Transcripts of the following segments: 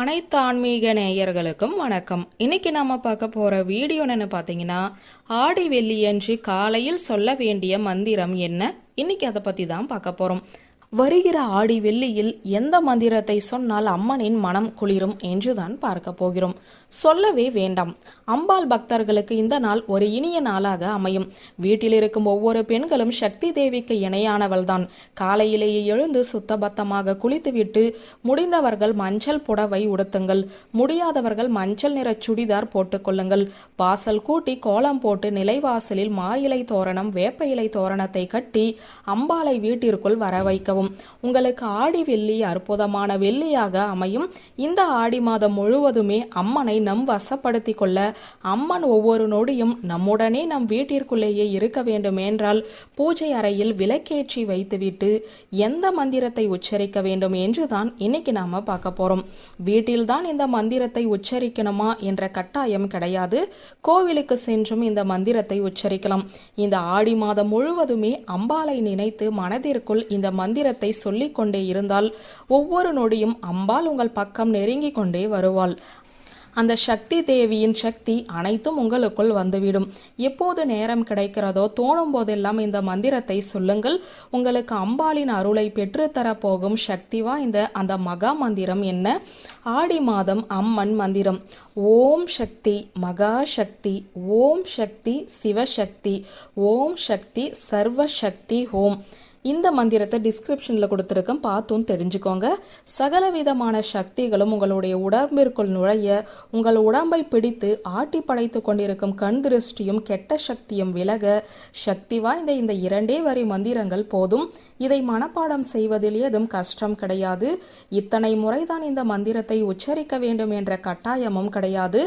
அனைத்து ஆன்மீக நேயர்களுக்கும் வணக்கம். இன்னைக்கு நாம பார்க்க போற வீடியோ என்னன்னு பார்த்தீங்கன்னா ஆடி வெள்ளியன்று காலையில் சொல்ல வேண்டிய மந்திரம் என்ன? இன்னைக்கு அதை பத்தி தான் பார்க்க போறோம். வருகிற ஆடி வெள்ளியில் எந்த மந்திரத்தை சொன்னால் அம்மனின் மனம் குளிரும் என்றுதான் பார்க்க போகிறோம். சொல்லவே வேண்டாம். அம்பாள் பக்தர்களுக்கு இந்த நாள் ஒரு இனிய நாளாக அமையும். வீட்டில் இருக்கும் ஒவ்வொரு பெண்களும் சக்தி தேவிக்கு இணையானவள்தான். காலையிலேயே எழுந்து சுத்தபத்தமாக குளித்துவிட்டு முடிந்தவர்கள் மஞ்சள் புடவை உடுத்துங்கள். முடியாதவர்கள் மஞ்சள் நிற சுடிதார் போட்டுக்கொள்ளுங்கள் வாசல் கூட்டி கோலம் போட்டு நிலைவாசலில் மா இலை தோரணம் வேப்ப இலை தோரணத்தை கட்டி அம்பாளை வீட்டிற்குள் வர வைக்கவும். உங்களுக்கு ஆடி வெள்ளி அற்புதமான வெள்ளியாக அமையும். இந்த ஆடி மாதம் முழுவதுமே அம்மனை நம் வசப்படுத்திக் கொள்ள அம்மன் ஒவ்வொரு நொடியும் நம்முடனே நம் வீட்டிற்குள்ளேயே இருக்க வேண்டும் என்றால் பூஜை அறையில் விளக்கேற்றி வைத்துவிட்டு எந்த மந்திரத்தை உச்சரிக்க வேண்டும் என்றுதான் இன்னைக்கு நாம பார்க்க போறோம். வீட்டில்தான் இந்த மந்திரத்தை உச்சரிக்கணுமா என்ற கட்டாயம் கிடையாது. கோவிலுக்கு சென்றும் இந்த மந்திரத்தை உச்சரிக்கலாம். இந்த ஆடி மாதம் முழுவதுமே அம்பாளை நினைத்து மனதிற்குள் இந்த மந்திரத்தை சொல்லிக் கொண்டே இருந்தால் ஒவ்வொரு நொடியும் அம்பாள் உங்கள் பக்கம் நெருங்கிக் கொண்டே வருவாள். அந்த சக்தி தேவியின் சக்தி அனைத்தும் உங்களுக்குள் வந்துவிடும். எப்போது நேரம் கிடைக்கிறதோ தோணும் போதெல்லாம் இந்த மந்திரத்தை சொல்லுங்கள். உங்களுக்கு அம்பாளின் அருளை பெற்றுத்தரப் போகும் சக்தி வாய்ந்த அந்த மகா மந்திரம் என்ன? ஆடி மாதம் அம்மன் மந்திரம். ஓம் சக்தி மகா சக்தி ஓம் சக்தி சிவசக்தி ஓம் சக்தி சர்வ சக்தி ஓம். இந்த மந்திரத்தை டிஸ்கிரிப்ஷனில் கொடுத்துருக்கேன் பார்த்தும் தெரிஞ்சுக்கோங்க. சகல விதமான சக்திகளும் உங்களுடைய உடம்பிற்குள் நுழைய உங்கள் உடம்பை பிடித்து ஆட்டி படைத்து கொண்டிருக்கும் கண் திருஷ்டியும் கெட்ட சக்தியும் விலக சக்தி வாய்ந்த இந்த இரண்டே வரி மந்திரங்கள் போதும். இதை மனப்பாடம் செய்வதில் ஏதும் கஷ்டம் கிடையாது. இத்தனை முறைதான் இந்த மந்திரத்தை உச்சரிக்க வேண்டும் என்ற கட்டாயமும் கிடையாது.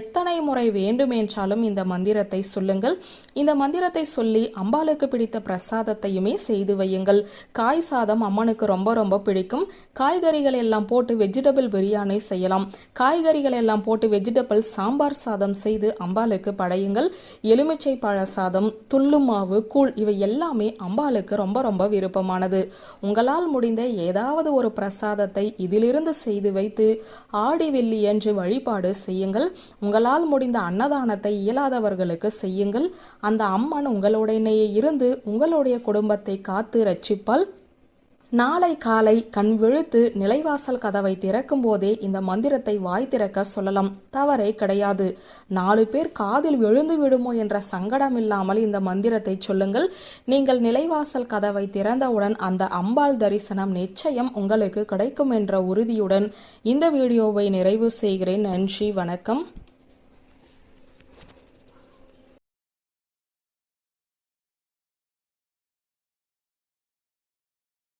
எத்தனை முறை வேண்டுமென்றாலும் இந்த மந்திரத்தை சொல்லுங்கள். இந்த மந்திரத்தை சொல்லி அம்பாளுக்கு பிடித்த பிரசாதத்தையுமே செய்து வையுங்கள். காய் சாதம் அம்மனுக்கு ரொம்ப ரொம்ப பிடிக்கும். காய்கறிகள் எல்லாம் போட்டு வெஜிடபிள் பிரியாணி செய்யலாம். காய்கறிகள் எல்லாம் போட்டு வெஜிடபிள் சாம்பார் சாதம் செய்து அம்பாளுக்கு படையுங்கள். எலுமிச்சை பழ சாதம் துள்ளு மாவு கூழ் இவை எல்லாமே அம்பாளுக்கு ரொம்ப ரொம்ப விருப்பமானது. உங்களால் முடிந்த ஏதாவது ஒரு பிரசாதத்தை இதிலிருந்து செய்து வைத்து ஆடி வெள்ளி என்று வழிபாடு செய்யுங்கள். உங்களால் முடிந்த அன்னதானத்தை இயலாதவர்களுக்கு செய்யுங்கள். அந்த அம்மன் உங்களுடனேயே இருந்து உங்களுடைய குடும்பத்தை காத்து காத்து ரட்சிப்பால் நாளை காலை கண் விழுத்து நிலைவாசல் கதவை திறக்கும் போதே இந்த மந்திரத்தை வாய் திறக்க சொல்லலாம். தவறே கிடையாது. நாலு பேர் காதில் விழுந்து விடுமோ என்ற சங்கடம் இல்லாமல் இந்த மந்திரத்தை சொல்லுங்கள். நீங்கள் நிலைவாசல் கதவை திறந்தவுடன் அந்த அம்பாள் தரிசனம் நிச்சயம் உங்களுக்கு கிடைக்கும் என்ற உறுதியுடன் இந்த வீடியோவை நிறைவு செய்கிறேன். நன்றி வணக்கம்.